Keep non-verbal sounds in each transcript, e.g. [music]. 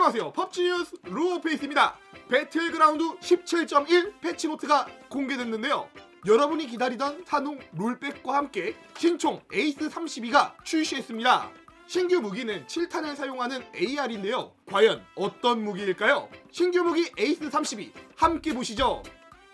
안녕하세요. 펍지 뉴스 루어페이스입니다. 배틀그라운드 17.1 패치노트가 공개됐는데요. 여러분이 기다리던 산웅 롤백과 함께 신총 에이스 32가 출시했습니다. 신규 무기는 7탄을 사용하는 AR인데요. 과연 어떤 무기일까요? 신규 무기 에이스 32 함께 보시죠.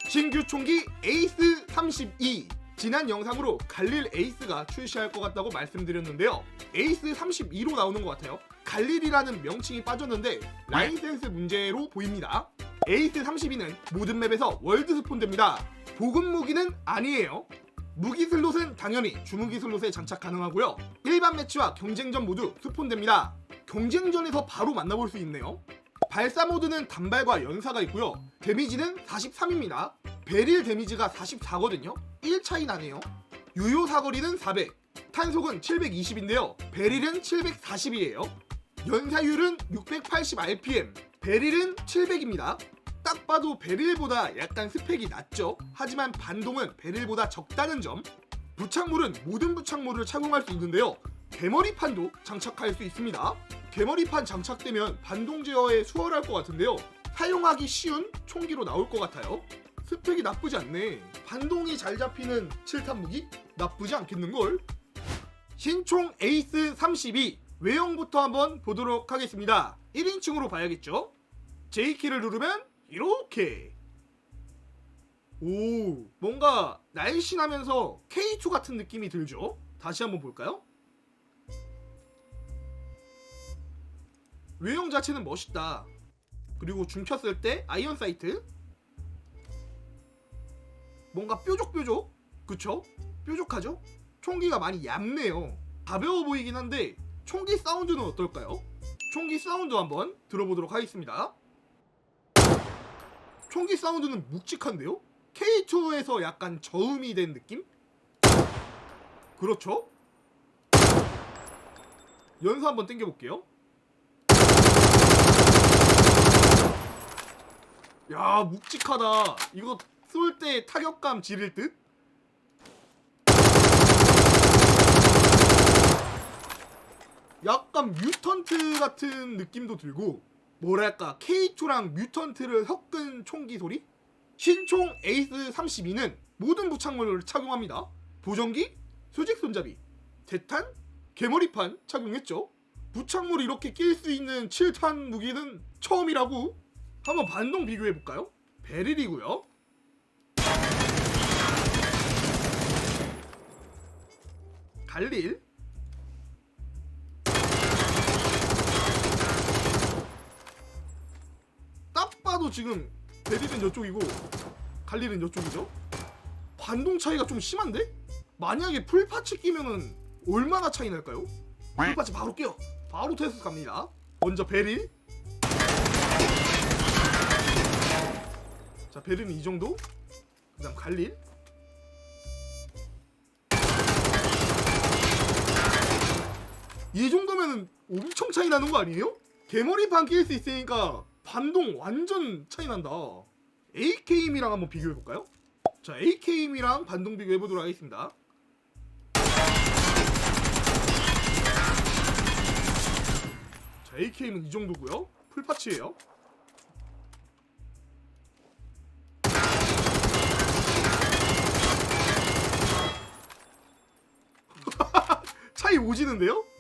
신규 총기 에이스 32 지난 영상으로 갈릴 에이스가 출시할 것 같다고 말씀드렸는데요. 에이스 32로 나오는 것 같아요. 갈릴이라는 명칭이 빠졌는데 라이센스 문제로 보입니다. 에이스 32는 모든 맵에서 월드 스폰됩니다. 보급 무기는 아니에요. 무기 슬롯은 당연히 주무기 슬롯에 장착 가능하고요. 일반 매치와 경쟁전 모두 스폰됩니다. 경쟁전에서 바로 만나볼 수 있네요. 발사 모드는 단발과 연사가 있고요. 데미지는 43입니다. 베릴 데미지가 44거든요. 1 차이 나네요. 유효 사거리는 400, 탄속은 720인데요. 베릴은 740이에요. 연사율은 680 RPM, 베릴은 700입니다. 딱 봐도 베릴보다 약간 스펙이 낮죠. 하지만 반동은 베릴보다 적다는 점. 부착물은 모든 부착물을 착용할 수 있는데요. 개머리판도 장착할 수 있습니다. 개머리판 장착되면 반동 제어에 수월할 것 같은데요. 사용하기 쉬운 총기로 나올 것 같아요. 스펙이 나쁘지 않네. 반동이 잘 잡히는 7탄 무기? 나쁘지 않겠는걸? 신총 에이스 32 외형부터 한번 보도록 하겠습니다. 1인칭으로 봐야겠죠? J키를 누르면 이렇게 오 뭔가 날씬하면서 K2 같은 느낌이 들죠? 다시 한번 볼까요? 외형 자체는 멋있다. 그리고 줌 켰을 때 아이언 사이트 뭔가 뾰족뾰족 그쵸? 뾰족하죠? 총기가 많이 얇네요. 가벼워 보이긴 한데 총기 사운드는 어떨까요? 총기 사운드 한번 들어보도록 하겠습니다. 총기 사운드는 묵직한데요? K2에서 약간 저음이 된 느낌? 그렇죠? 연사 한번 당겨볼게요. 야 묵직하다 이거 쏠 때 타격감 지릴 듯? 약간 뮤턴트 같은 느낌도 들고 뭐랄까 K2랑 뮤턴트를 섞은 총기 소리? 신총 에이스 32는 모든 부착물을 착용합니다 보정기, 수직 손잡이, 대탄, 개머리판 착용했죠 부착물이 이렇게 낄 수 있는 7탄 무기는 처음이라고 한번 반동 비교해 볼까요? 베릴이고요. 갈릴. 딱 봐도 지금 베릴은 이쪽이고 갈릴은 이쪽이죠. 반동 차이가 좀 심한데? 만약에 풀파츠 끼면은 얼마나 차이 날까요? 풀파츠 바로 끼요. 바로 테스트 갑니다. 먼저 베릴. 자 베르는 이 정도 그 다음 갈릴 이 정도면은 엄청 차이 나는 거 아니에요? 개머리판 끼일 수 있으니까 반동 완전 차이 난다 AK임이랑 한번 비교해 볼까요? 자 AK임이랑 반동 비교해 보도록 하겠습니다 자 AK임은 이 정도고요 풀파츠예요 [laughs] 차이 오지는데요?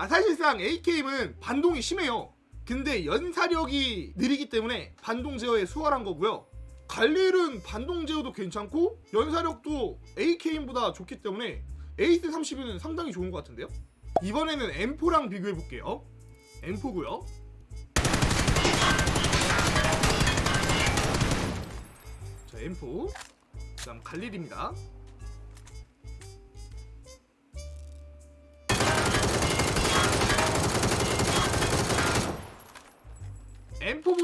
아 사실상 AK임은 반동이 심해요. 근데 연사력이 느리기 때문에 반동 제어에 수월한 거고요. 갈릴은 반동 제어도 괜찮고 연사력도 AK임보다 좋기 때문에 에이스 32는 상당히 좋은 것 같은데요? 이번에는 M4랑 비교해 볼게요. M4고요. 자 M4 그다음 갈릴입니다.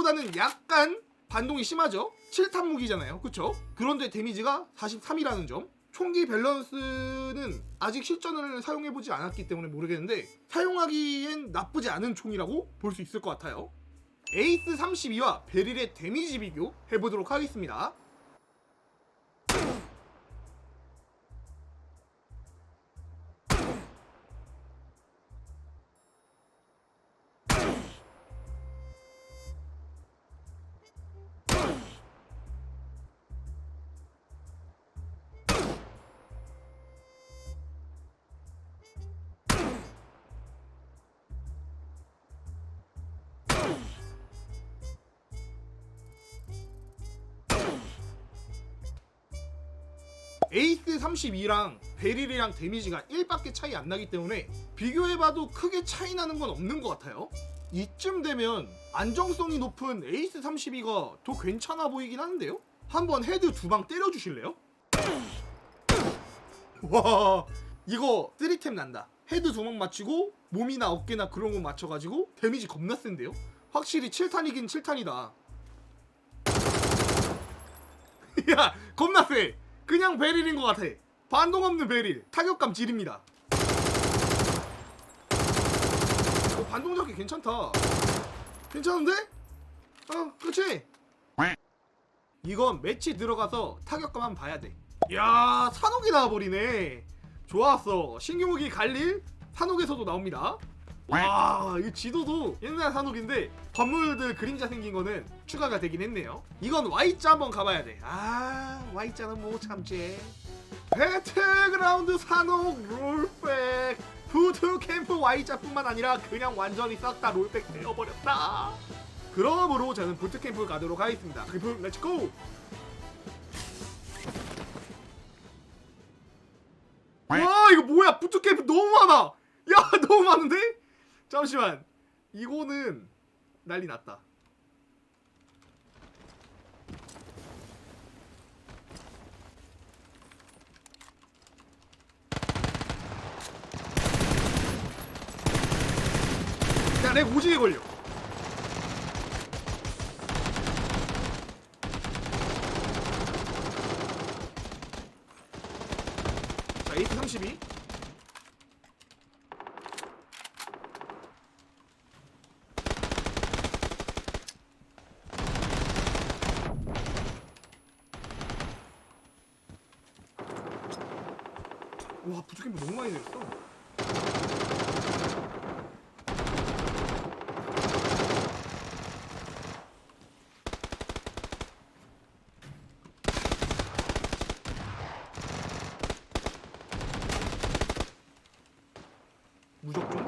M4보다는 약간 반동이 심하죠. 7탄 무기잖아요. 그쵸? 그런데 데미지가 43이라는 점. 총기 밸런스는 아직 실전을 사용해보지 않았기 때문에 모르겠는데 사용하기엔 나쁘지 않은 총이라고 볼 수 있을 것 같아요. 에이스 32와 베릴의 데미지 비교 해보도록 하겠습니다. 에이스 32랑 베릴이랑 데미지가 1밖에 차이 안 나기 때문에 비교해봐도 크게 차이 나는 건 없는 것 같아요. 이쯤 되면 안정성이 높은 에이스 32가 더 괜찮아 보이긴 하는데요? 한번 헤드 두 방 때려주실래요? 와 이거 3템 난다 헤드 두 방 맞추고 몸이나 어깨나 그런 거 맞춰가지고 데미지 겁나 센데요? 확실히 7탄이긴 7탄이다 [laughs] 야 겁나 세 그냥 베릴인 것 같아 반동 없는 베릴 타격감 지립니다 어, 반동 잡기 괜찮다 괜찮은데? 어 그치? 이건 매치 들어가서 타격감 한번 봐야 돼. 야 산옥이 나와버리네. 좋았어. 신규 무기 갈릴 산옥에서도 나옵니다. 와, 이 지도도 옛날 산옥인데 건물들 그림자 생긴 거는 추가가 되긴 했네요. 이건 Y자 한번 가봐야 돼. 아, Y자는 못 참지. 배틀그라운드 산옥 롤백 푸드캠프 Y자뿐만 아니라 그냥 완전히 싹 다 롤백 되어버렸다. 그러므로 저는 부트캠프 가도록 하겠습니다. 캠프 렛츠고! 와 이거 뭐야 부트캠프 너무 많아! 야 [laughs] 너무 많은데? 잠시만. 이거는 난리 났다. 야내 오지게 걸려. 자 832 너무 많이 내렸어. 무적종?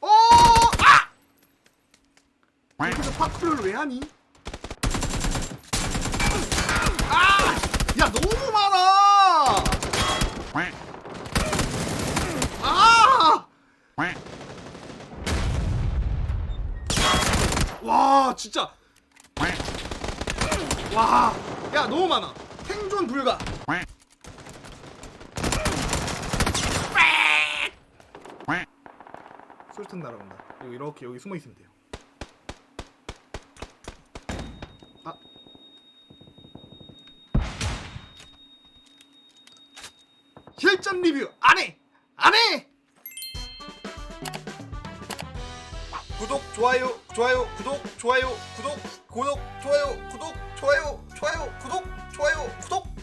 어! 아! 여기서 파쿠르를 왜 하니? 아! 야 너무 많아! 아! 와 진짜 와, 야 너무 많아. 생존 불가. 술탄 날아간다. 이거 이렇게 여기 숨어 있으면 돼요. 실전 리뷰 안 해! 안 해! 구독 좋아요 좋아요 구독 좋아요 구독 구독 좋아요 구독 좋아요 좋아요 구독 좋아요 구독